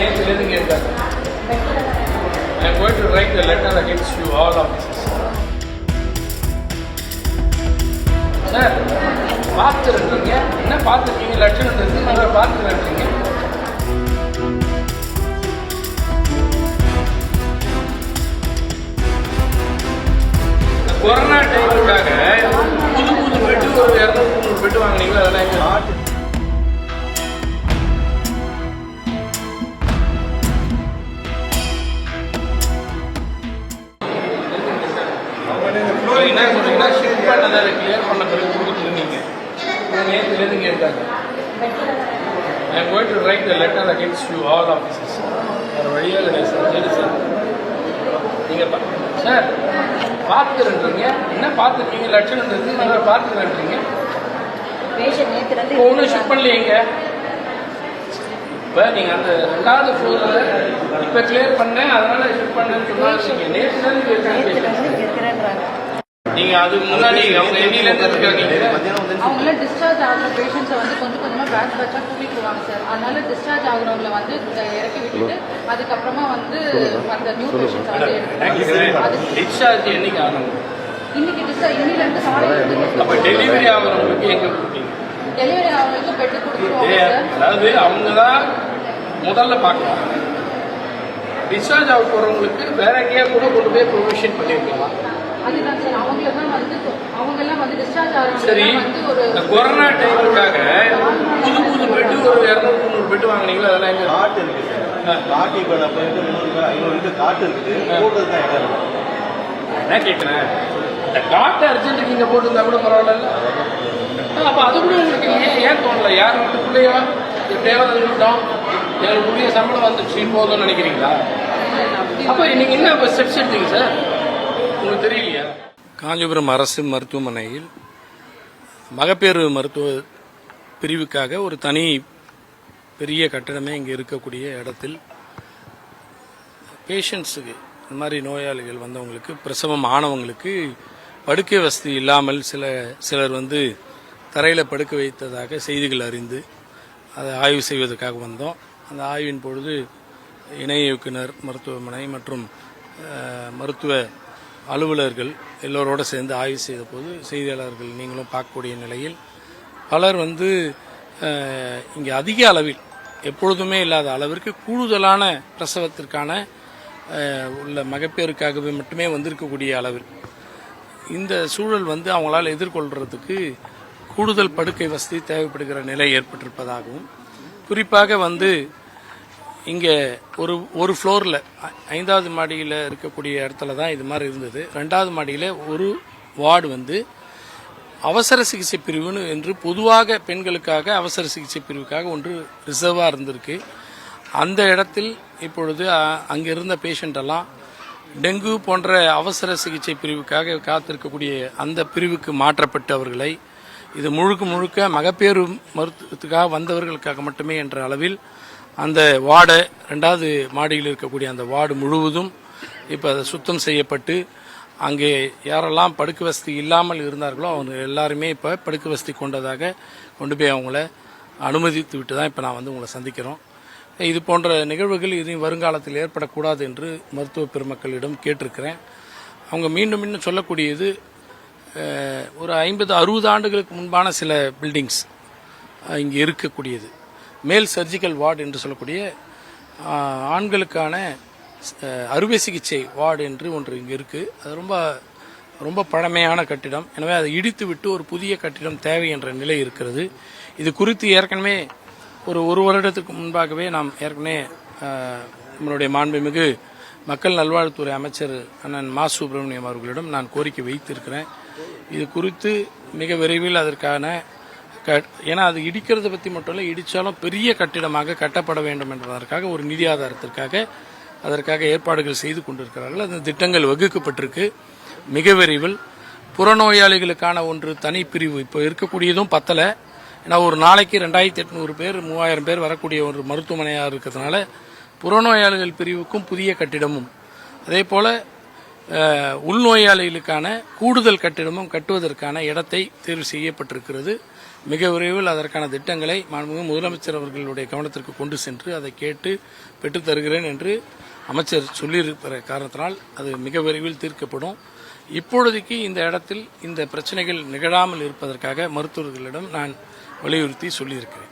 நேற்று கேட்டாங்க I am going to write a letter against you all officers. Sir பார்த்துருக்கீங்க. என்ன பார்த்துருக்கீங்க? லட்சணம் இருந்து நல்லா பார்த்துருக்கீங்க. கொரோனா டைமுக்காக புது புது பெட்டு ஒரு இரநூறு முந்நூறு பெட்டு வாங்கினீங்களா? அதெல்லாம் எங்க என்ன சொல்றீங்கன்னா ஷிஃப்ட் பண்ணதை கிளியர் பண்ண பிறகு கொடுத்துருந்தீங்க நேற்றுலேருந்து கேட்டாங்க? I am going to write the letter against you all officers வேறு வழியாக கிடையாது சார் சரி சார் நீங்கள் சார் பார்த்துருக்கீங்க என்ன பார்த்துருக்கீங்க லட்சணம் இருக்கு நீங்கள் இப்போ ஒன்றும் ஷிஃப்ட் பண்ணலையேங்க இப்போ நீங்கள் அந்த ரெண்டாவது ஃப்ளோரில் இப்போ கிளியர் பண்ணேன் அதனால ஷிஃப்ட் பண்ணேன்னு சொன்னாங்க. நீங்க அதுக்கு முன்னாடி அவங்க எண்ணிலேருந்து இருக்காங்க அவங்கள டிஸ்சார்ஜ் ஆகிற பேஷண்ட்ஸை வந்து கொஞ்சம் கொஞ்சமாக பேட்ச் பேட்சாக கூட்டிட்டு போவாங்க சார். அதனால டிஸ்சார்ஜ் ஆகுறவங்கள வந்து இறக்கி விட்டுட்டு அதுக்கப்புறமா வந்து அந்த நியூ பேஷண்ட்ஸை வந்து எடுத்து அது டிஸ்சார்ஜ் என்னைக்கு ஆகணும் இன்னைக்கு டிஸ்சார்ஜ் இன்னிலேருந்து காலையில் அப்போ டெலிவரி ஆகிறவங்களுக்கு எங்க கொடுப்பீங்க? டெலிவரி ஆகிறவங்களுக்கு பெட்டு சார். அதாவது அவங்க தான் முதல்ல பார்க்கலாம் டிஸ்சார்ஜ் ஆக போகிறவங்களுக்கு வேற எங்கேயா கூட கொண்டு போய் ப்ரொவிஷன் பண்ணியிருக்கலாம் அதுதான் சார் அவங்கள தான் வந்து அவங்க எல்லாம் வந்து டிஸ்சார்ஜ் சரி ஆகிறவங்க வந்து ஒரு இந்த கொரோனா டைமுக்காக புது புது பெட்டு ஒரு இரநூறு முந்நூறு பெட்டு வாங்கினீங்களா? அதெல்லாம் எங்க? காட்டு இருக்கு சார். காட்டு இப்போ நான் போயிட்டு முந்நூறு பேர் ஐநூறு இருக்கு காட்டு இருக்குது. போட்டது தான் இடம் இருக்கு. என்ன கேட்குறேன் இந்த காட்டு அர்ஜென்ட்டுக்கு இங்கே போட்டிருந்தா கூட பரவாயில்ல. அப்போ அது கூட உங்களுக்கு ஏன் ஏன் தோணல? யார் வீட்டுக்குள்ளேயோ எப்படியாவது இருந்துட்டோம் எங்களுக்கு உரிய சம்பளம் வந்துச்சு போதும்னு நினைக்கிறீங்களா? அப்போ நீங்கள் என்ன இப்போ ஸ்டெப்ஸ் எடுத்தீங்க சார்? உங்களுக்கு தெரியலையா? காஞ்சிபுரம் அரசு மருத்துவமனையில் மகப்பேறு மருத்துவ பிரிவுக்காக ஒரு தனி பெரிய கட்டடமே இங்கே இருக்கக்கூடிய இடத்தில் பேஷண்ட்ஸுக்கு இந்த மாதிரி நோயாளிகள் வந்தவங்களுக்கு பிரசவம் ஆனவங்களுக்கு படுக்கை வசதி இல்லாமல் சில சிலர் வந்து தரையில் படுக்க வைத்ததாக செய்திகள் அறிந்து அதை ஆய்வு செய்வதற்காக வந்தோம். அந்த ஆய்வின் பொழுது இணை இயக்குனர் மருத்துவமனை மற்றும் மருத்துவ அலுவலர்கள் எல்லோரோட சேர்ந்து ஆய்வு செய்த போது செய்தியாளர்கள் நீங்களும் பார்க்கக்கூடிய நிலையில் பலர் வந்து இங்கே அதிக அளவில் எப்பொழுதுமே இல்லாத அளவிற்கு கூடுதலான பிரசவத்திற்கான உள்ள மகப்பேறுக்காகவே மட்டுமே வந்திருக்கக்கூடிய அளவில். இந்த சூழல் வந்து அவங்களால் எதிர்கொள்றதுக்கு கூடுதல் படுக்கை வசதி தேவைப்படுகிற நிலை ஏற்பட்டிருப்பதாகவும் குறிப்பாக வந்து இங்கே ஒரு ஒரு ஃப்ளோரில் ஐந்தாவது மாடியில் இருக்கக்கூடிய இடத்துல தான் இது மாதிரி இருந்தது. ரெண்டாவது மாடியில் ஒரு வார்டு வந்து அவசர சிகிச்சை பிரிவுன்னு என்று பொதுவாக பெண்களுக்காக அவசர சிகிச்சை பிரிவுக்காக ஒன்று ரிசர்வாக இருந்திருக்கு. அந்த இடத்தில் இப்பொழுது அங்கே இருந்த பேஷண்டெல்லாம் டெங்கு போன்ற அவசர சிகிச்சை பிரிவுக்காக காத்திருக்கக்கூடிய அந்த பிரிவுக்கு மாற்றப்பட்டவர்களை இது முழுக்க முழுக்க மகப்பேறு மருத்துவத்துக்காக வந்தவர்களுக்காக மட்டுமே என்ற அளவில் அந்த வார்டை ரெண்டாவது மாடியில் இருக்கக்கூடிய அந்த வார்டு முழுவதும் இப்போ அதை சுத்தம் செய்யப்பட்டு அங்கே யாரெல்லாம் படுக்கு வசதி இல்லாமல் இருந்தார்களோ அவங்க எல்லாருமே இப்போ படுக்கு வசதி கொண்டதாக கொண்டு போய் அவங்கள அனுமதித்து விட்டு தான் இப்போ நான் வந்து உங்களை சந்திக்கிறோம். இது போன்ற நிகழ்வுகள் இனி வருங்காலத்தில் ஏற்படக்கூடாது என்று மருத்துவ பெருமக்களிடம் கேட்டிருக்கிறேன். அவங்க மீண்டும் மீண்டும் சொல்லக்கூடியது ஒரு ஐம்பது அறுபது ஆண்டுகளுக்கு முன்பான சில பில்டிங்ஸ் இங்கே இருக்கக்கூடியது. மேல் சர்ஜிக்கல் வார்டு என்று சொல்லக்கூடிய ஆண்களுக்கான அறுவை சிகிச்சை வார்டு என்று ஒன்று இங்கே இருக்குது அது ரொம்ப ரொம்ப பழமையான கட்டிடம். எனவே அதை இடித்து விட்டு ஒரு புதிய கட்டிடம் தேவை என்ற நிலை இருக்கிறது. இது குறித்து ஏற்கனவே ஒரு ஒரு வருடத்துக்கு முன்பாகவே நாம் ஏற்கனவே நம்மளுடைய மாண்புமிகு மக்கள் நல்வாழ்வுத்துறை அமைச்சர் அண்ணன் மா சுப்பிரமணியம் அவர்களிடம் நான் கோரிக்கை வைத்திருக்கிறேன். இது குறித்து மிக விரைவில் அதற்கான ஏன்னா அது இடிக்கிறத பற்றி மட்டும் இல்லை இடித்தாலும் பெரிய கட்டிடமாக கட்டப்பட வேண்டும் என்பதற்காக ஒரு நிதி ஆதாரத்திற்காக அதற்காக ஏற்பாடுகள் செய்து கொண்டிருக்கிறார்கள். அந்த திட்டங்கள் வகுக்கப்பட்டிருக்கு. மிக விரைவில். புறநோயாளிகளுக்கான ஒன்று தனி பிரிவு இப்போ இருக்கக்கூடியதும் பத்தலை. ஏன்னா ஒரு நாளைக்கு ரெண்டாயிரத்தி எட்நூறு பேர் மூவாயிரம் பேர் வரக்கூடிய ஒரு மருத்துவமனையாக இருக்கிறதுனால புறநோயாளிகள் பிரிவுக்கும் புதிய கட்டிடமும். அதே போல் உள்நோயாளிகளுக்கான கூடுதல் கட்டிடமும் கட்டுவதற்கான இடத்தை தேர்வு செய்யப்பட்டிருக்கிறது. மிக விரைவில் அதற்கான திட்டங்களை மாண்புமிகு முதலமைச்சர் அவர்களுடைய கவனத்திற்கு கொண்டு சென்று அதை கேட்டு பெற்று தருகிறேன் என்று அமைச்சர் சொல்லியிருக்கிற காரணத்தினால் அது மிக விரைவில் தீர்க்கப்படும். இப்பொழுதைக்கு இந்த இடத்தில் இந்த பிரச்சனைகள் நிகழாமல் இருப்பதற்காக மருத்துவர்களிடம் நான் வலியுறுத்தி சொல்லியிருக்கிறேன்.